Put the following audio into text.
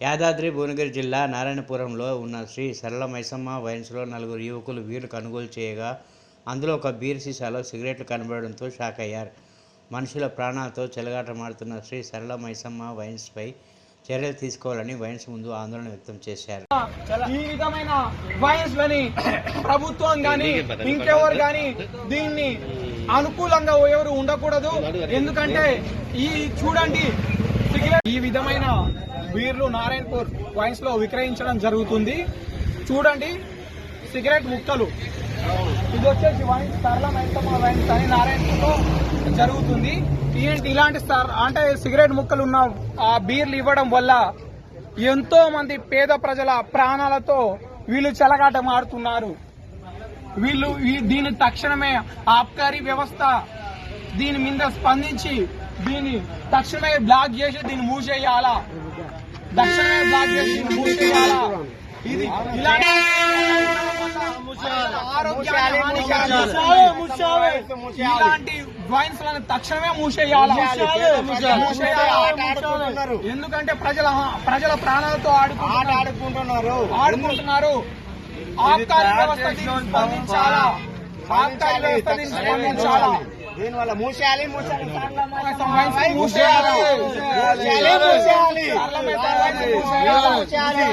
యాదాద్రి భువనగిరి జిల్లా నారాయణపురంలో ఉన్న శ్రీ సరళ మైసమ్మ వైన్స్లో నలుగురు యువకులు బీర్లు కొనుగోలు చేయగా అందులో ఒక బీర్ సీసాలో సిగరెట్లు కనబడడంతో షాక్ అయ్యారు. మనుషుల ప్రాణాలతో చెలగాటమాడుతున్న శ్రీ సరళ మైసమ్మ వైన్స్పై చర్యలు తీసుకోవాలని వైన్స్ ముందు ఆందోళన వ్యక్తం చేశారు. ఈ విధమైన వైన్స్ లని ప్రభుత్వం కానీ ఇంకెవరు కానీ దీన్ని అనుకూలంగా ఎవరు ఉండకూడదు. ఎందుకంటే ఈ చూడండి ఈ విధమైన బీర్లు నారాయణపూర్ వైన్స్లో విక్రయించడం జరుగుతుంది. చూడండి సిగరెట్ ముక్కలు. ఇది వచ్చేసి వైన్స్ సరళ మైసమ్మ వైన్స్ అని నారాయణపూర్లో జరుగుతుంది. ఏంటి ఇలాంటి అంటే సిగరెట్ ముక్కలు ఉన్న ఆ బీర్లు ఇవ్వడం వల్ల ఎంతో మంది పేద ప్రజల ప్రాణాలతో వీళ్ళు చెలగాటం ఆడుతున్నారు. వీళ్ళు దీని తక్షణమే ఆబ్కారీ వ్యవస్థ దీని మీద స్పందించి దీన్ని తక్షణమే బ్లాక్ చేసి దీన్ని మూసేయాలా? బ్లాక్ చేసి ఇది ఇలాంటి లను తక్షణమే మూసేయాలా? ఎందుకంటే ప్రజల ప్రజల ప్రాణాలతో ఆడుకుంటున్నారు. ఆడుకుంటున్నారు. ఆబ్కారీ వ్యవస్థ స్పందించాలా? ఆబ్కారీ వ్యవస్థ స్పందించాలా? దీనివల్ల మూసేయాలి మూసేయాలి. మూసేయాలి. మూసేయాలి. మూసేయాలి.